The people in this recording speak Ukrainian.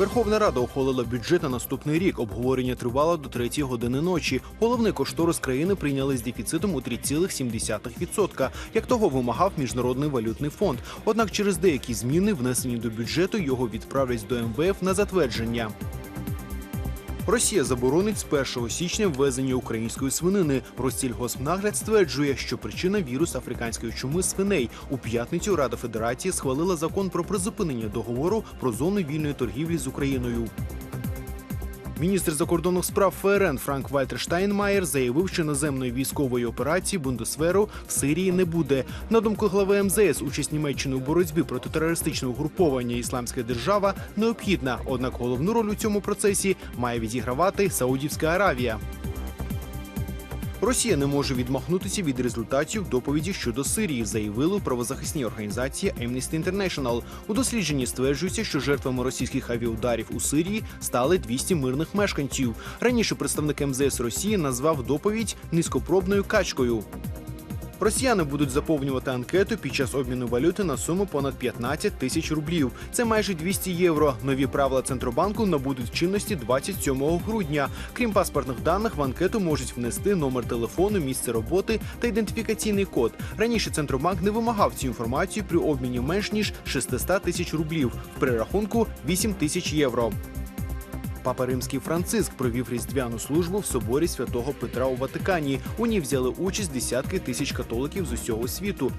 Верховна Рада ухвалила бюджет на наступний рік. Обговорення тривало до 3 години ночі. Головний кошторис країни прийняли з дефіцитом у 3,7%, як того вимагав міжнародний валютний фонд. Однак через деякі зміни, внесені до бюджету, його відправлять до МВФ на затвердження. Росія заборонить з 1 січня ввезення української свинини. Россільгоспнагляд стверджує, що причина вірус африканської чуми свиней. У п'ятницю Рада Федерації схвалила закон про призупинення договору про зону вільної торгівлі з Україною. Міністр закордонних справ ФРН Франк Вальтер Штайнмаєр заявив, що наземної військової операції Бундесверу в Сирії не буде. На думку глави МЗС, участь Німеччини у боротьбі проти терористичного угруповання Ісламська держава необхідна. Однак головну роль у цьому процесі має відігравати Саудівська Аравія. Росія не може відмахнутися від результатів доповіді щодо Сирії, заявили у правозахисній організації Amnesty International. У дослідженні стверджується, що жертвами російських авіаударів у Сирії стали 200 мирних мешканців. Раніше представник МЗС Росії назвав доповідь низькопробною качкою. Росіяни будуть заповнювати анкету під час обміну валюти на суму понад 15 тисяч рублів. Це майже 200 євро. Нові правила центробанку набудуть чинності 27 грудня. Крім паспортних даних, в анкету можуть внести номер телефону, місце роботи та ідентифікаційний код. Раніше центробанк не вимагав цю інформацію при обміні менш ніж 600 тисяч рублів. В перерахунку 8 тисяч євро. Папа Римський Франциск провів різдвяну службу в соборі святого Петра у Ватикані. У ній взяли участь десятки тисяч католиків з усього світу.